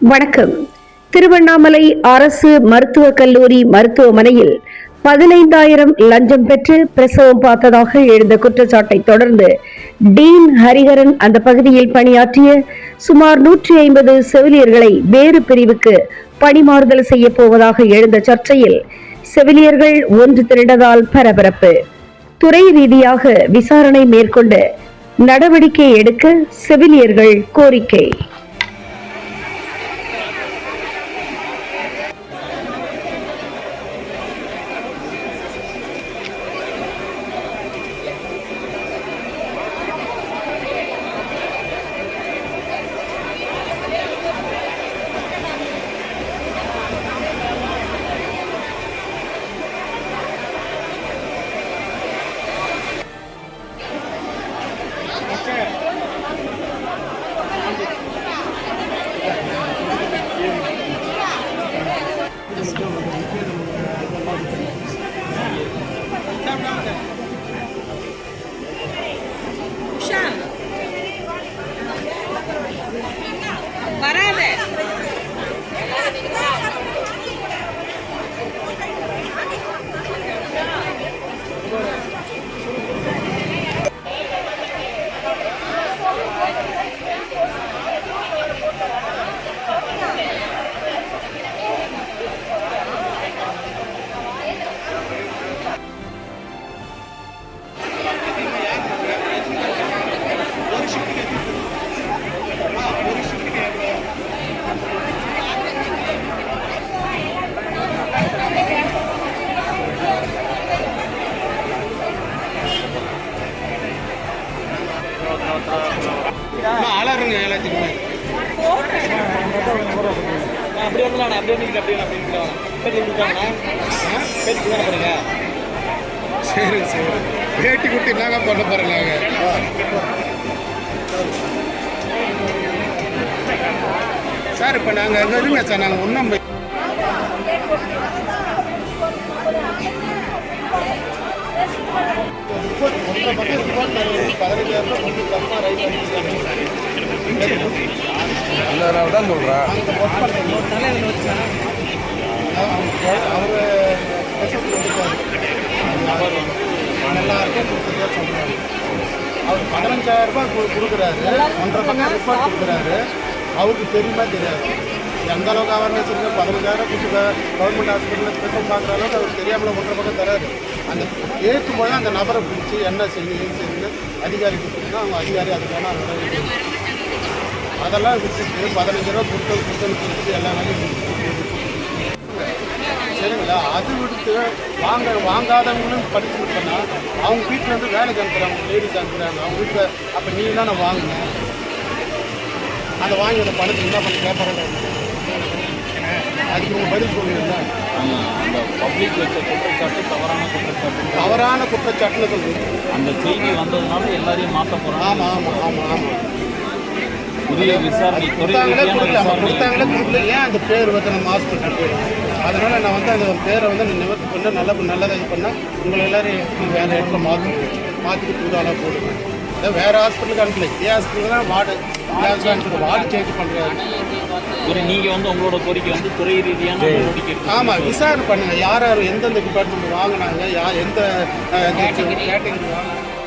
வணக்கம். திருவண்ணாமலை அரசு மருத்துவக் கல்லூரி மருத்துவமனையில் பதினைந்தாயிரம் லஞ்சம் பெற்று பிரசவம் பார்த்ததாக எழுந்த குற்றச்சாட்டை தொடர்ந்து டீன் ஹரிஹரன் அந்த பகுதியில் பணியாற்றிய சுமார் நூற்றி ஐம்பது செவிலியர்களை வேறு பிரிவுக்கு பணிமாறுதல் செய்ய போவதாக எழுந்த சர்ச்சையில் செவிலியர்கள் ஒன்று திரண்டதால் பரபரப்பு. துறை ரீதியாக விசாரணை மேற்கொண்டு நடவடிக்கை எடுக்க செவிலியர்கள் கோரிக்கை. அலருங்க எல்லாத்துக்குமே அப்படி வந்து அப்படி அப்படி இருக்கலாம் பேட்டி கொடுத்தாங்கண்ணா பேட்டி கொடுக்க பாருங்க. சரி சரி. பேட்டி குட்டி என்னங்க பண்ண போறேங்க? சார் இப்போ நாங்கள் எங்கே இருங்க சார் நாங்கள் ஒன்றும் தான் சொல்கிறேன் எல்லாருக்கும் கொடுத்ததா சொல்றாரு அவர் பதினஞ்சாயிரம் ரூபாய் கொடுக்குறாரு ஒன்றரை பக்கம் ரிப்போர்ட் கொடுக்குறாரு அவருக்கு தெரியுமா தெரியாது? எந்த அளவுக்கு அவேர்னஸ் இருக்கு பதினஞ்சாயிரம் கொடுத்துருக்காரு கவர்மெண்ட் ஹாஸ்பிட்டலில் ஸ்பெஷல் பார்க்குற அளவுக்கு அவருக்கு தெரியாமல் ஒன்றரை பக்கம் தராரு அந்த ஏற்றும்போது அந்த நபரை பிடிச்சி என்ன செய்யுது ஏது செய்யணும் அதிகாரி கொடுத்துருந்தா அவங்க அதிகாரி அதுக்கான நடவடிக்கை அதெல்லாம் விட்டுட்டு பதினஞ்சு ரூபா கொடுத்து கொடுத்து கொடுத்துட்டு எல்லா வேலையும் முடிச்சுட்டு சரிங்களா? அது விடுத்து வாங்க வாங்காதவங்களும் படிச்சு பண்ணால் அவங்க வீட்டில் இருந்து வேலைக்கு அனுப்புகிறாங்க லேடிஸ் அனுப்புகிறாங்க அவங்க வீட்டில் அப்போ நீ தானே வாங்கினேன் அதை வாங்கி அந்த பணத்தை என்ன பண்ணி கேட்பாங்க அதுக்கு உங்கள் பதில் சொல்லுவீங்களா ஆமாம் அந்த பப்ளிக் வச்ச குற்றச்சாட்டு தவறான குற்றச்சாட்டு தவறான குற்றச்சாட்டுன்னு சொல்லுவீங்க. அந்த செய்தி வந்ததுனால எல்லாரையும் மாற்ற போகிறாங்க ஆமாம் ஆமாம் ஆமாம் ஆமாம் புதிய விசாரணை கொடுத்தாங்களே ஏன் அந்த பேர் வந்து நம்ம ஹாஸ்பிட்டல் பேர் அதனால் நான் வந்து அந்த பேரை வந்து நிவர்த்தி பண்ண நல்ல நல்லதாக இது பண்ணால் உங்களை எல்லாரும் வேறு இடத்துல மாற்றி மாற்றிட்டு புது ஆளாக போடுவேன் அதான் வேறு ஹாஸ்பிட்டலுக்கு அனுப்பல. இதே ஹாஸ்பிட்டல் தான் வார்டு அனுப்பி வார்டு சேஞ்ச் பண்ணுறாரு ஒரு நீங்கள் வந்து உங்களோட கோரிக்கை வந்து துறை ரீதியான. ஆமாம் விசாரணை பண்ணுங்கள் யார் யார் எந்தெந்த டிபார்ட்மெண்ட் வாங்கினாங்க யார் எந்த கேட்டகரி வாங்கினாங்க.